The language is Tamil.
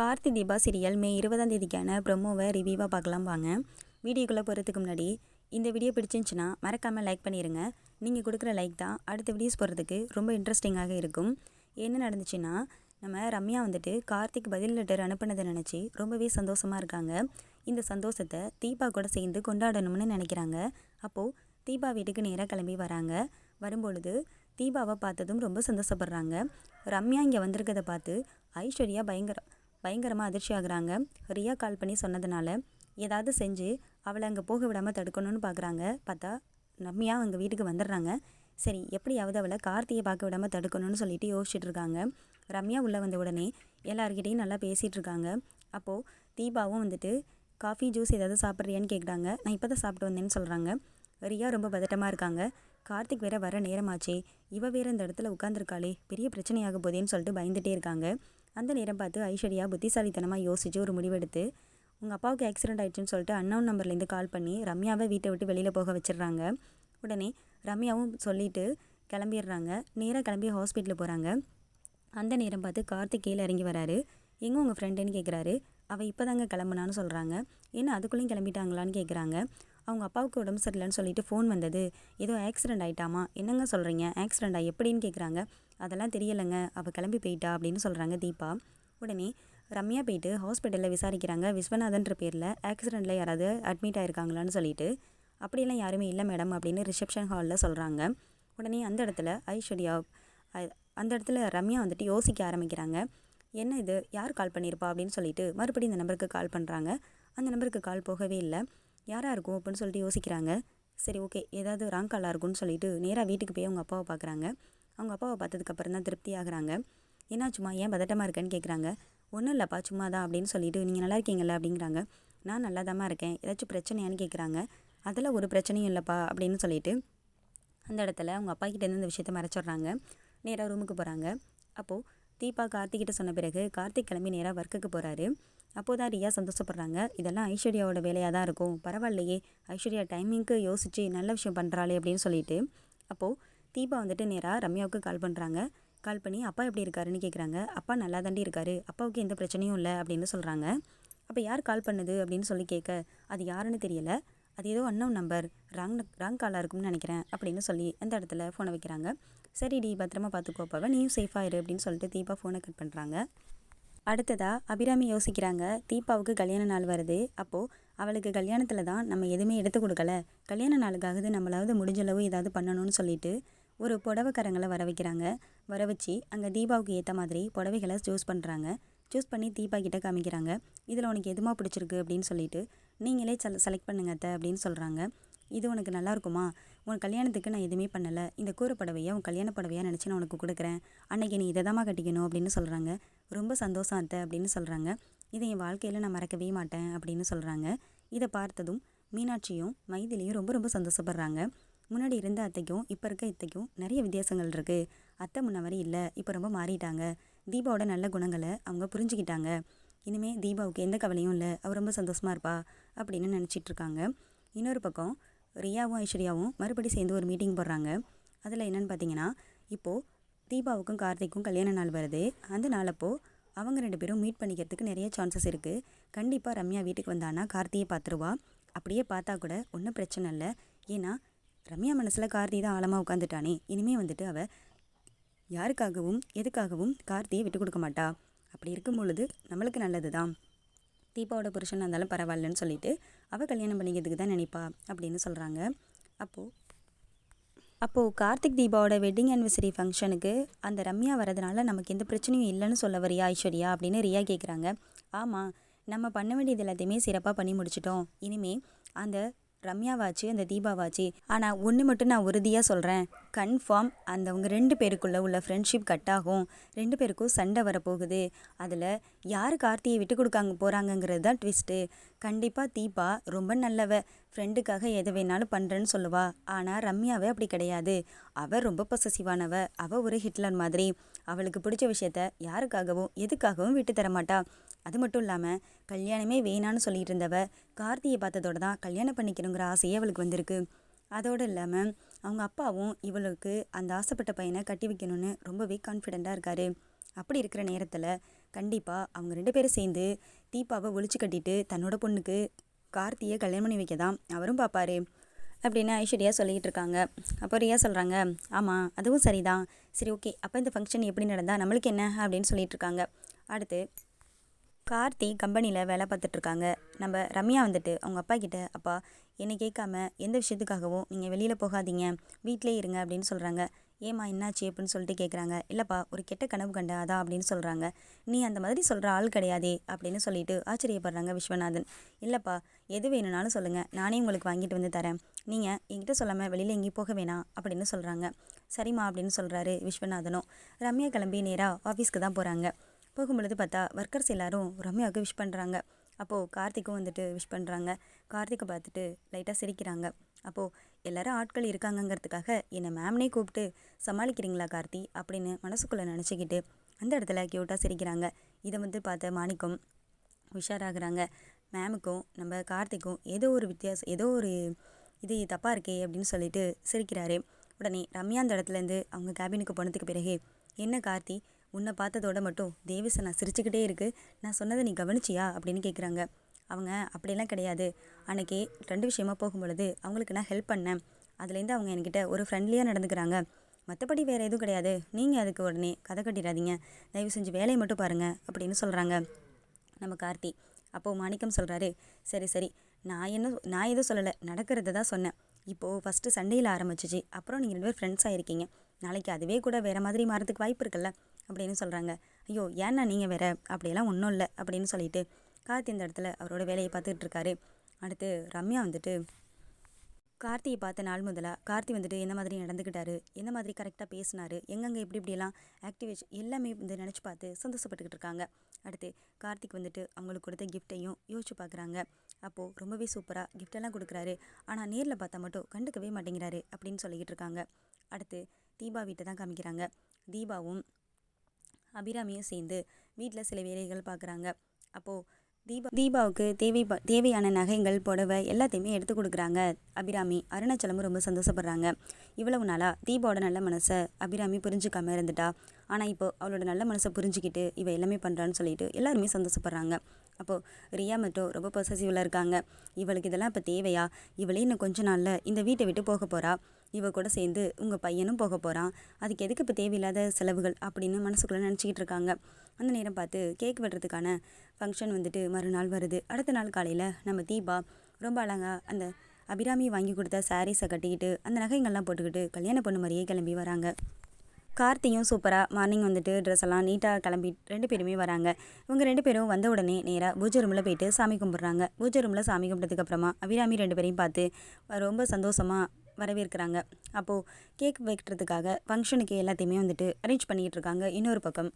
கார்த்தி தீபா சீரியல் மே இருபதாம் தேதிக்கான ப்ரொமோவை ரிவ்யூவாக பார்க்கலாம் வாங்க. வீடியோக்குள்ளே போகிறதுக்கு முன்னாடி இந்த வீடியோ பிடிச்சிருந்துச்சின்னா மறக்காமல் லைக் பண்ணிடுங்க நீங்கள் கொடுக்குற லைக் தான் அடுத்த வீடியோஸ் போகிறதுக்கு ரொம்ப இன்ட்ரெஸ்டிங்காக இருக்கும். என்ன நடந்துச்சுன்னா நம்ம ரம்யா வந்துட்டு கார்த்திக் பதில் லெட்டர் அனுப்புனதை நினச்சி ரொம்பவே சந்தோஷமாக இருக்காங்க. இந்த சந்தோஷத்தை தீபா கூட சேர்ந்து கொண்டாடணும்னு நினைக்கிறாங்க. அப்போது தீபா வீட்டுக்கு நேராக கிளம்பி வராங்க. வரும்பொழுது தீபாவை பார்த்ததும் ரொம்ப சந்தோஷப்படுறாங்க. ரம்யா இங்கே வந்திருக்கதை பார்த்து ஐஸ்வர்யா பயங்கரம் பயங்கரமாக அதிர்ச்சி ஆகுறாங்க. ரியா கால் பண்ணி சொன்னதுனால ஏதாவது செஞ்சு அவளை அங்கே போக விடாமல் தடுக்கணும்னு பார்க்குறாங்க பார்த்தா ரம்யா அவங்க வீட்டுக்கு வந்துடுறாங்க. சரி எப்படியாவது அவளை கார்த்தியை பார்க்க விடாமல் தடுக்கணும்னு சொல்லிட்டு யோசிச்சுட்டு இருக்காங்க. ரம்யா உள்ளே வந்த உடனே எல்லாருக்கிட்டையும் நல்லா பேசிகிட்டு இருக்காங்க. அப்போது தீபாவும் வந்துட்டு காஃபி ஜூஸ் ஏதாவது சாப்பிட்றியான்னு கேட்குறாங்க நான் இப்போ தான் சாப்பிட்டு வந்தேன்னு சொல்கிறாங்க ரியா ரொம்ப பதட்டமாக இருக்காங்க. கார்த்திக் வேற வர நேரமாச்சே. இவ வேற இந்த இடத்துல உட்காந்துருக்காளே பெரிய பிரச்சனையாக போதேன்னு சொல்லிட்டு பயந்துகிட்டே இருக்காங்க. அந்த நேரம் பார்த்து ஐஸ்வர்யா புத்திசாலித்தனமாக யோசிச்சு ஒரு முடிவெடுத்து உங்கள் அப்பாவுக்கு ஆக்சிடென்ட் ஆயிடுச்சுன்னு சொல்லிட்டு அன்னவுன் நம்பர்லேருந்து கால் பண்ணி ரம்யாவை வீட்டை விட்டு வெளியில் போக வச்சிடுறாங்க. உடனே ரம்யாவும் சொல்லிட்டு கிளம்பிடுறாங்க. நேராக கிளம்பி ஹாஸ்பிட்டலுக்கு போகிறாங்க அந்த நேரம் பார்த்து கார்த்திக் கீழே இறங்கி வராரு. எங்கே உங்கள் ஃப்ரெண்டுன்னு கேட்குறாரு அவள் இப்போ தாங்க கிளம்புனான்னு சொல்கிறாங்க ஏன்னா அதுக்குள்ளேயும் கிளம்பிட்டாங்களான்னு கேட்குறாங்க அவங்க அப்பாவுக்கு உடம்பு சரியில்லைன்னு சொல்லிட்டு ஃபோன் வந்தது. ஏதோ ஆக்சிடென்ட் ஆயிட்டாமா? என்னங்க சொல்கிறீங்க ஆக்சிடென்ட் ஆகி எப்படின்னு கேட்குறாங்க அதெல்லாம் தெரியலைங்க. அவள் கிளம்பி போயிட்டா அப்படின்னு சொல்கிறாங்க தீபா. உடனே ரம்யா போயிட்டு ஹாஸ்பிட்டலில் விசாரிக்கிறாங்க. விஸ்வநாதன்ற பேரில் ஆக்சிடெண்ட்டில் யாராவது அட்மிட் ஆயிருக்காங்களான்னு சொல்லிட்டு. அப்படியெல்லாம் யாருமே இல்லை மேடம் அப்படின்னு ரிசப்ஷன் ஹாலில் சொல்கிறாங்க உடனே அந்த இடத்துல ஐஸ்வர்யா அந்த இடத்துல ரம்யா வந்துட்டு யோசிக்க ஆரம்பிக்கிறாங்க. என்ன இது? யார் கால் பண்ணியிருப்பா அப்படின்னு சொல்லிட்டு மறுபடியும் இந்த நம்பருக்கு கால் பண்ணுறாங்க அந்த நம்பருக்கு கால் போகவே இல்லை. யாராக இருக்கும்? அப்படின்னு சொல்லிட்டு யோசிக்கிறாங்க. சரி ஓகே ஏதாவது ராங் காலாக இருக்கும்னு சொல்லிட்டு நேராக வீட்டுக்கு போய் அவங்க அப்பாவை பார்க்குறாங்க அவங்க அப்பாவை பார்த்ததுக்கப்புறம் தான் திருப்தி ஆகுறாங்க. என்னாச்சும்மா ஏன் பதட்டமாக இருக்கேன்னு கேட்குறாங்க ஒன்றும் இல்லைப்பா சும்மா தான் அப்படின்னு சொல்லிட்டு நீங்கள் நல்லா இருக்கீங்களா அப்படிங்கிறாங்க. நான் நல்லா இருக்கேன். ஏதாச்சும் பிரச்சனையான்னு கேட்குறாங்க அதில் ஒரு பிரச்சனையும் இல்லைப்பா அப்படின்னு சொல்லிட்டு அந்த இடத்துல அவங்க அப்பா கிட்டேருந்து இந்த விஷயத்த மறைச்சிடுறாங்க. நேராக ரூமுக்கு போகிறாங்க அப்போது தீபா கார்த்திகிட்ட சொன்ன பிறகு கார்த்திக் கிளம்பி நேராக ஒர்க்குக்கு போகிறாரு அப்போது தான் ரியா சந்தோஷப்படுறாங்க. இதெல்லாம் ஐஸ்வர்யாவோட வேலையாக தான் இருக்கும். பரவாயில்லையே. ஐஸ்வர்யா டைமிங்க்கு யோசித்து நல்ல விஷயம் பண்ணுறாளே அப்படின்னு சொல்லிட்டு அப்போது தீபா வந்துட்டு நேராக ரம்யாவுக்கு கால் பண்ணுறாங்க கால் பண்ணி அப்பா எப்படி இருக்காருன்னு கேட்குறாங்க அப்பா நல்லா தாண்டி இருக்காரு. அப்பாவுக்கு எந்த பிரச்சனையும் இல்லை அப்படின்னு சொல்கிறாங்க அப்போ யார் கால் பண்ணுது? அப்படின்னு சொல்லி கேட்க அது யாருன்னு தெரியல. அது ஏதோ அன்னோன் நம்பர் ராங் ராங் காலாக இருக்கும்னு நினைக்கிறேன் அப்படின்னு சொல்லி அந்த இடத்துல ஃபோனை வைக்கிறாங்க. சரிடி பத்திரமா பார்த்துக்கோ அப்பாவை. நீயும் சேஃபாக இரு அப்படின்னு சொல்லிட்டு தீபா ஃபோனை கட் பண்ணுறாங்க அடுத்ததாக அபிராமி யோசிக்கிறாங்க. தீபாவுக்கு கல்யாண நாள் வருது. அப்போது அவளுக்கு கல்யாணத்தில் தான் நம்ம எதுவுமே எடுத்து கொடுக்கல. கல்யாண நாளுக்காகது நம்மளாவது முடிஞ்சளவு ஏதாவது பண்ணணும்னு சொல்லிட்டு ஒரு புடவைக்காரங்களை வர வைக்கிறாங்க. வர வச்சு அங்கே தீபாவுக்கு ஏற்ற மாதிரி புடவைகளை சூஸ் பண்ணுறாங்க சூஸ் பண்ணி தீபா கிட்ட காமிக்கிறாங்க. இதில் உனக்கு எதுமா பிடிச்சிருக்கு? அப்படின்னு சொல்லிட்டு நீங்களே செல செலக்ட் பண்ணுங்க அத்தை அப்படின்னு சொல்கிறாங்க இது உனக்கு நல்லா இருக்குமா? உன் கல்யாணத்துக்கு நான் எதுவுமே பண்ணலை. இந்த கூரை புடவையை உன் கல்யாண புடவையாக நினச்சி நான் உனக்கு கொடுக்குறேன். அன்னைக்கு நீ இதை கட்டிக்கணும்? அப்படின்னு சொல்கிறாங்க ரொம்ப சந்தோஷம் அத்தை அப்படின்னு சொல்கிறாங்க இதை என் வாழ்க்கையில் நான் மறக்கவே மாட்டேன் அப்படின்னு சொல்கிறாங்க இதை பார்த்ததும் மீனாட்சியும் மைதிலியும் ரொம்ப ரொம்ப சந்தோஷப்படுறாங்க. முன்னாடி இருந்த அத்தைக்கும் இப்போ இருக்க இத்தைக்கும் நிறைய வித்தியாசங்கள் இருக்குது அத்தை முன்ன வரை இல்லை இப்போ ரொம்ப மாறிட்டாங்க. தீபாவோட நல்ல குணங்களை அவங்க புரிஞ்சுக்கிட்டாங்க. இனிமேல் தீபாவுக்கு எந்த கவலையும் இல்லை அவள் ரொம்ப சந்தோஷமாக இருப்பா அப்படின்னு நினச்சிட்டு இருக்காங்க இன்னொரு பக்கம் ரியாவும் ஐஸ்வர்யாவும் மறுபடி சேர்ந்து ஒரு மீட்டிங் போடுறாங்க. அதில் என்னன்னு பார்த்தீங்கன்னா இப்போது தீபாவுக்கும் கார்த்திக்கும் கல்யாண நாள் வருது. அந்த நாளப்போ அவங்க ரெண்டு பேரும் மீட் பண்ணிக்கிறதுக்கு நிறைய சான்சஸ் இருக்குது கண்டிப்பாக ரம்யா வீட்டுக்கு வந்தானா கார்த்தியை பார்த்துருவா அப்படியே பார்த்தா கூட ஒன்றும் பிரச்சனை இல்லை. ஏன்னா ரம்யா மனசில் கார்த்தி தான் ஆழமாக உட்காந்துட்டானே இனிமே வந்துட்டு அவள் யாருக்காகவும் எதுக்காகவும் கார்த்தியை விட்டு கொடுக்க மாட்டா. அப்படி இருக்கும் பொழுது நம்மளுக்கு நல்லது தான் தீபாவோட புருஷனாக இருந்தாலும் பரவாயில்லன்னு சொல்லிட்டு அவள் கல்யாணம் பண்ணிக்கிறதுக்கு தான் நினைப்பா அப்படின்னு சொல்கிறாங்க அப்போது அப்போது கார்த்திக் தீபாவோட வெட்டிங் அனிவர்சரி ஃபங்க்ஷனுக்கு அந்த ரம்யா வரதுனால நமக்கு எந்த பிரச்சனையும் இல்லைன்னு சொல்ல வரியா ஐஸ்வர்யா அப்படின்னு ரியா கேட்குறாங்க ஆமாம் நம்ம பண்ண வேண்டியது எல்லாத்தையுமே சிறப்பாக பண்ணி முடிச்சிட்டோம். இனிமேல் அந்த ரம்யாவாச்சு அந்த தீபாவாச்சு. ஆனால் ஒன்று மட்டும் நான் உறுதியாக சொல்கிறேன் கன்ஃபார்ம் அந்தவங்க ரெண்டு பேருக்குள்ளே உள்ள ஃப்ரெண்ட்ஷிப் கட் ஆகும் ரெண்டு பேருக்கும் சண்டை வரப்போகுது. அதில் யார் கார்த்தியை விட்டு கொடுக்காங்க போகிறாங்கங்கிறது தான் ட்விஸ்ட்டு. கண்டிப்பாக தீபா ரொம்ப நல்லவ. ஃப்ரெண்டுக்காக எதை வேணாலும் பண்ணுறேன்னு சொல்லுவா. ஆனால் ரம்யாவே அப்படி கிடையாது. அவள் ரொம்ப பொசசிவானவ. அவள் ஒரு ஹிட்லர் மாதிரி. அவளுக்கு பிடிச்ச விஷயத்த யாருக்காகவும் எதுக்காகவும் விட்டு தர மாட்டா அது மட்டும் இல்லாமல் கல்யாணமே வேணான்னு சொல்லிட்டு இருந்தவ கார்த்தியை பார்த்ததோட தான் கல்யாணம் பண்ணிக்கணுங்கிற ஆசையே அவளுக்கு வந்திருக்கு. அதோடு இல்லாமல் அவங்க அப்பாவும் இவளுக்கு அந்த ஆசைப்பட்ட பையனை கட்டி வைக்கணும்னு ரொம்பவே கான்ஃபிடெண்ட்டாக இருக்காரு. அப்படி இருக்கிற நேரத்தில் கண்டிப்பாக அவங்க ரெண்டு பேரும் சேர்ந்து தீபாவை ஒழிச்சு கட்டிட்டு தன்னோட பொண்ணுக்கு கார்த்தியை கல்யாணம் பண்ணி வைக்க தான் அவரும் பார்ப்பாரு. அப்படின்னு ஐஸ்வர்யா சொல்லிகிட்டு இருக்காங்க. அப்போ ரியா சொல்கிறாங்க ஆமாம் அதுவும் சரிதான். சரி ஓகே அப்போ இந்த ஃபங்க்ஷன் எப்படி நடந்தால் நம்மளுக்கு என்ன? அப்படின்னு சொல்லிகிட்டு இருக்காங்க. அடுத்து கார்த்தி கம்பெனியில் வேலை பார்த்துட்ருக்காங்க. நம்ம ரம்யா வந்துட்டு அவங்க அப்பா கிட்ட அப்பா என்னை கேட்காம எந்த விஷயத்துக்காகவும் நீங்கள் வெளியில் போகாதீங்க. வீட்டிலே இருங்க அப்படின்னு சொல்கிறாங்க ஏம்மா என்னாச்சு? அப்படின்னு சொல்லிட்டு கேட்குறாங்க இல்லைப்பா ஒரு கெட்ட கனவு கண்ட அதான் அப்படின்னு சொல்கிறாங்க நீ அந்த மாதிரி சொல்கிற ஆள் கிடையாதே அப்படின்னு சொல்லிட்டு ஆச்சரியப்படுறாங்க விஸ்வநாதன். இல்லைப்பா எது வேணும்னாலும் சொல்லுங்கள் நானே உங்களுக்கு வாங்கிட்டு வந்து தரேன். நீங்கள் என்கிட்ட சொல்லாமல் வெளியில் எங்கேயும் போக வேணாம் அப்படின்னு சொல்கிறாங்க சரிம்மா அப்படின்னு சொல்கிறாரு விஸ்வநாதனும். ரம்யா கிளம்பி நேராக ஆஃபீஸ்க்கு தான் போகிறாங்க போகும்பொழுது பார்த்தா ஒர்க்கர்ஸ் எல்லாரும் ரம்யாவுக்கு விஷ் பண்ணுறாங்க அப்போது கார்த்திக்கும் வந்துட்டு விஷ் பண்ணுறாங்க கார்த்திகை பார்த்துட்டு லைட்டாக சிரிக்கிறாங்க. அப்போது எல்லாரும் ஆட்கள் இருக்காங்கங்கிறதுக்காக என்னை மேம்னே கூப்பிட்டு சமாளிக்கிறீங்களா கார்த்தி? அப்படின்னு மனசுக்குள்ளே நினச்சிக்கிட்டு அந்த இடத்துல க்யூட்டாக சிரிக்கிறாங்க. இதை வந்து பார்த்த மாணிக்கம் உஷாராகிறாங்க. மேமுக்கும் நம்ம கார்த்திக்கும் ஏதோ ஒரு வித்தியாசம் ஏதோ ஒரு இது தப்பாக இருக்கே அப்படின்னு சொல்லிட்டு சிரிக்கிறாரு. உடனே ரம்யா அந்த இடத்துலேருந்து அவங்க கேபினுக்கு போனதுக்கு பிறகு என்ன கார்த்தி? உன்னை பார்த்ததோட மட்டும் தேவிசை நான் சிரிச்சுக்கிட்டே இருக்கு. நான் சொன்னதை நீ கவனிச்சியா? அப்படின்னு கேட்குறாங்க அவங்க அப்படியெல்லாம் கிடையாது. அன்னைக்கு ரெண்டு விஷயமா போகும்பொழுது அவங்களுக்கு நான் ஹெல்ப் பண்ணேன். அதுலேருந்து அவங்க என்கிட்ட ஒரு ஃப்ரெண்ட்லியாக நடந்துக்கிறாங்க. மற்றபடி வேறு எதுவும் கிடையாது. நீங்கள் அதுக்கு உடனே கதை கட்டிடாதீங்க. தயவு செஞ்சு வேலையை மட்டும் பாருங்கள் அப்படின்னு சொல்கிறாங்க நம்ம கார்த்தி அப்போது மாணிக்கம் சொல்கிறாரு சரி சரி. நான் என்ன நான் எதுவும் சொல்லலை. நடக்கிறத தான் சொன்னேன். இப்போது ஃபஸ்ட்டு சண்டையில் ஆரம்பிச்சிச்சு. அப்புறம் நீங்கள் ரெண்டு பேர் ஃப்ரெண்ட்ஸாக இருக்கீங்க நாளைக்கு அதுவே கூட வேறு மாதிரி மாறதுக்கு வாய்ப்பு இருக்குல்ல? அப்படின்னு சொல்கிறாங்க ஐயோ ஏன்னா நீங்கள் வேற? அப்படியெல்லாம் ஒன்றும் இல்லை அப்படின்னு சொல்லிட்டு கார்த்தி இந்த இடத்துல அவரோட வேலையை பார்த்துட்டு இருக்காரு. அடுத்து ரம்யா வந்துட்டு கார்த்தியை பார்த்த நாள் முதலாக கார்த்தி வந்துட்டு எந்த மாதிரி நடந்துக்கிட்டாரு? எந்த மாதிரி கரெக்டாக பேசினாரு? எங்கெங்கே எப்படி இப்படியெல்லாம் ஆக்டிவேஷன் எல்லாமே வந்து நினச்சி பார்த்து சந்தோஷப்பட்டுக்கிட்டு இருக்காங்க. அடுத்து கார்த்திக் வந்துட்டு அவங்களுக்கு கொடுத்த கிஃப்ட்டையும் யோசிச்சு பார்க்குறாங்க. அப்போது ரொம்பவே சூப்பராக கிஃப்டெல்லாம் கொடுக்குறாரு. ஆனால் நேரில் பார்த்தா மட்டும் கண்டுக்கவே மாட்டேங்கிறாரு அப்படின்னு சொல்லிக்கிட்டு இருக்காங்க. அடுத்து தீபா வீட்டை தான் காமிக்கிறாங்க. தீபாவும் அபிராமியும் சேர்ந்து வீட்டில் சில வேலைகள் பார்க்குறாங்க அப்போது தீபா தீபாவுக்கு தேவை தேவையான நகைகள் புடவை எல்லாத்தையுமே எடுத்து கொடுக்குறாங்க அபிராமி. அருணாச்சலமும் ரொம்ப சந்தோஷப்படுறாங்க. இவ்வளவு நாளாக தீபாவோட நல்ல மனசை அபிராமி புரிஞ்சுக்காம இருந்துட்டா. ஆனால் இப்போ அவளோட நல்ல மனசை புரிஞ்சுக்கிட்டு இவ எல்லாமே பண்ணுறான்னு சொல்லிட்டு எல்லாருமே சந்தோஷப்படுறாங்க. அப்போது ரியா மட்டும் ரொம்ப பொசசிவில் இருக்காங்க. இவளுக்கு இதெல்லாம் இப்போ தேவையா? இவளே இன்னும் கொஞ்ச நாளில் இந்த வீட்டை விட்டு போக போகிறா இவ கூட சேர்ந்து உங்கள் பையனும் போக போகிறான் அதுக்கு எதுக்கு இப்போ தேவையில்லாத செலவுகள் அப்படின்னு மனசுக்குள்ளே நினச்சிக்கிட்டு இருக்காங்க. அந்த நேரம் பார்த்து கேக் வெட்டுறதுக்கான ஃபங்க்ஷன் வந்துட்டு மறுநாள் வருது. அடுத்த நாள் காலையில் நம்ம தீபா ரொம்ப அழகாக அந்த அபிராமி வாங்கி கொடுத்த சாரீஸை கட்டிக்கிட்டு அந்த நகைங்கள்லாம் போட்டுக்கிட்டு கல்யாண பொண்ணு மாதிரியே கிளம்பி வராங்க. கார்த்தியும் சூப்பராக மார்னிங் வந்துட்டு ட்ரெஸ் எல்லாம் நீட்டாக கிளம்பி ரெண்டு பேருமே வராங்க. இவங்க ரெண்டு பேரும் வந்த உடனே நேராக பூஜை ரூமில் போயிட்டு சாமி கும்பிட்றாங்க. பூஜை ரூமில் சாமி கும்பிட்டதுக்கப்புறமா அபிராமி ரெண்டு பேரையும் பார்த்து ரொம்ப சந்தோஷமாக வரவேற்கிறாங்க. அப்போது கேக் வைக்கிறதுக்காக ஃபங்க்ஷனுக்கு எல்லாத்தையுமே வந்துட்டு அரேஞ்ச் பண்ணிகிட்டு இருக்காங்க. இன்னொரு பக்கம்